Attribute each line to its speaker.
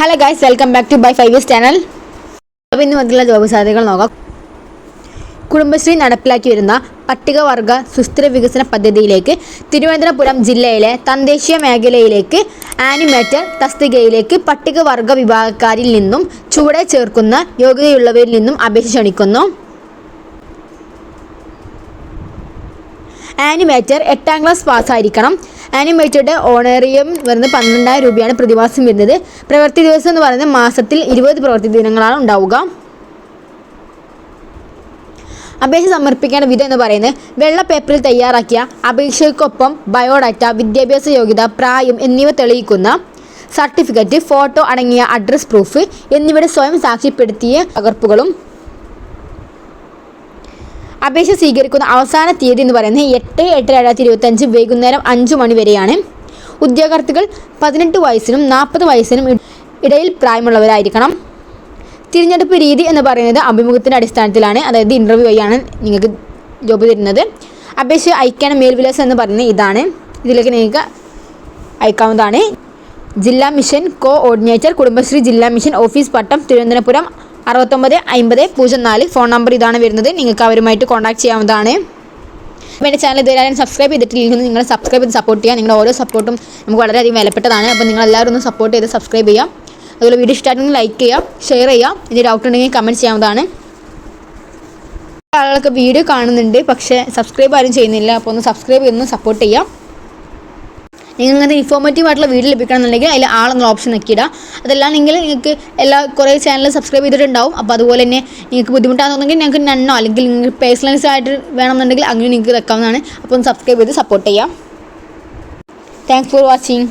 Speaker 1: Hello guys welcome back to by five channel അപ്പോൾ ഇന്ന് മുതലുള്ള ജോബ് സാധ്യതകൾ നോക്കാം. കുടുംബശ്രീ നടപ്പിലാക്കി വരുന്ന പട്ടികവർഗ സുസ്ഥിര വികസന പദ്ധതിയിലേക്ക് തിരുവനന്തപുരം ജില്ലയിലെ തദ്ദേശീയ മേഖലയിലേക്ക് ആനിമേറ്റർ തസ്തികയിലേക്ക് പട്ടികവർഗ വിഭാഗക്കാരിൽ നിന്നും ചുവടെ ചേർക്കുന്ന യോഗ്യതയുള്ളവരിൽ നിന്നും അപേക്ഷ ക്ഷണിക്കുന്നു. ആനിമേറ്റർ എട്ടാം ക്ലാസ് പാസ്സായിരിക്കണം ആനിമേറ്ററുടെ ഓണേറിയം വരുന്നത് പന്ത്രണ്ടായിരം രൂപയാണ് പ്രതിമാസം വരുന്നത്. പ്രവൃത്തി ദിവസം എന്ന് പറയുന്നത് മാസത്തിൽ ഇരുപത് പ്രവൃത്തി ദിനങ്ങളാണ് ഉണ്ടാവുക. അപേക്ഷ സമർപ്പിക്കേണ്ട വിധം എന്ന് പറയുന്നത് വെള്ള പേപ്പറിൽ തയ്യാറാക്കിയ അപേക്ഷയ്ക്കൊപ്പം ബയോഡാറ്റ വിദ്യാഭ്യാസ യോഗ്യത പ്രായം എന്നിവ തെളിയിക്കുന്ന സർട്ടിഫിക്കറ്റ് ഫോട്ടോ അടങ്ങിയ അഡ്രസ് പ്രൂഫ് എന്നിവയുടെ സ്വയം സാക്ഷ്യപ്പെടുത്തിയ പകർപ്പുകളും അപേക്ഷ സ്വീകരിക്കുന്ന അവസാന തീയതി എന്ന് പറയുന്നത് എട്ട് എട്ട് രണ്ടായിരത്തി ഇരുപത്തഞ്ച് വൈകുന്നേരം അഞ്ച് മണി വരെയാണ്. ഉദ്യോഗാർത്ഥികൾ പതിനെട്ട് വയസ്സിനും നാൽപ്പത് വയസ്സിനും ഇടയിൽ പ്രായമുള്ളവരായിരിക്കണം. തിരഞ്ഞെടുപ്പ് രീതി എന്ന് പറയുന്നത് അഭിമുഖത്തിന്റെ അടിസ്ഥാനത്തിലാണ്. അതായത് ഇന്റർവ്യൂ വഴിയാണ് നിങ്ങൾക്ക് ജോബ് തരുന്നത്. അപേക്ഷ അയക്കാൻ മേൽവിലാസം എന്ന് പറയുന്നത് ഇതാണ്. ഇതിലേക്ക് നിങ്ങൾക്ക് അയക്കാവുന്നതാണ്. ജില്ലാ മിഷൻ കോ ഓർഡിനേറ്റർ കുടുംബശ്രീ ജില്ലാ മിഷൻ ഓഫീസ് പട്ടം തിരുവനന്തപുരം അറുപത്തൊമ്പത് അമ്പത് പൂജ്യം നാല്. ഫോൺ നമ്പർ ഇതാണ് വരുന്നത്. നിങ്ങൾക്ക് അവരുമായിട്ട് കോൺടാക്ട് ചെയ്യാവുന്നതാണ്. അപ്പോൾ എന്റെ ചാനൽ ഇതുവരെ ആരും സബ്സ്ക്രൈബ് ചെയ്തിട്ടില്ലെങ്കിൽ നിങ്ങൾ സബ്സ്ക്രൈബ് ചെയ്ത് സപ്പോർട്ട് ചെയ്യുക. നിങ്ങളുടെ ഓരോ സപ്പോർട്ടും നമുക്ക് വളരെയധികം വിലപ്പെട്ടതാണ്. അപ്പോൾ നിങ്ങൾ എല്ലാവരും ഒന്ന് സപ്പോർട്ട് ചെയ്ത് സബ്സ്ക്രൈബ് ചെയ്യുക. അതുപോലെ വീഡിയോ ഇഷ്ടമായിട്ടുണ്ടെങ്കിൽ ലൈക്ക് ചെയ്യുക ഷെയർ ചെയ്യുക. ഇനി ഡൗട്ട് ഉണ്ടെങ്കിൽ കമന്റ് ചെയ്യാവുന്നതാണ്. ആളുകളൊക്കെ വീഡിയോ കാണുന്നുണ്ട് പക്ഷേ സബ്സ്ക്രൈബ് ആരും ചെയ്യുന്നില്ല. അപ്പോൾ ഒന്ന് സബ്സ്ക്രൈബ് ചെയ്യുന്നു സപ്പോർട്ട് ചെയ്യാം നിങ്ങൾക്ക് ഇങ്ങനത്തെ ഇൻഫോർമേറ്റീവ് ആയിട്ടുള്ള വീഡിയോ ലഭിക്കണമെന്നുണ്ടെങ്കിൽ അതിൽ ആളെന്ന ഓപ്ഷൻ നോക്കിയിടുക അതല്ലാന്നെങ്കിൽ നിങ്ങൾക്ക് എല്ലാ കുറേ ചാനൽ സബ്സ്ക്രൈബ് ചെയ്തിട്ടുണ്ടാവും. അപ്പോൾ അതുപോലെ തന്നെ നിങ്ങൾക്ക് ബുദ്ധിമുട്ടാണെന്നുണ്ടെങ്കിൽ നിങ്ങൾക്ക് നന്നോ അല്ലെങ്കിൽ നിങ്ങൾക്ക് പേഴ്സണലൈസ് ആയിട്ട് വേണമെന്നുണ്ടെങ്കിൽ അങ്ങനെ നിങ്ങൾക്ക് വെക്കാവുന്നതാണ്. അപ്പോൾ ഒന്ന് സബ്സ്ക്രൈബ് ചെയ്ത് സപ്പോർട്ട് ചെയ്യാം. Thanks for watching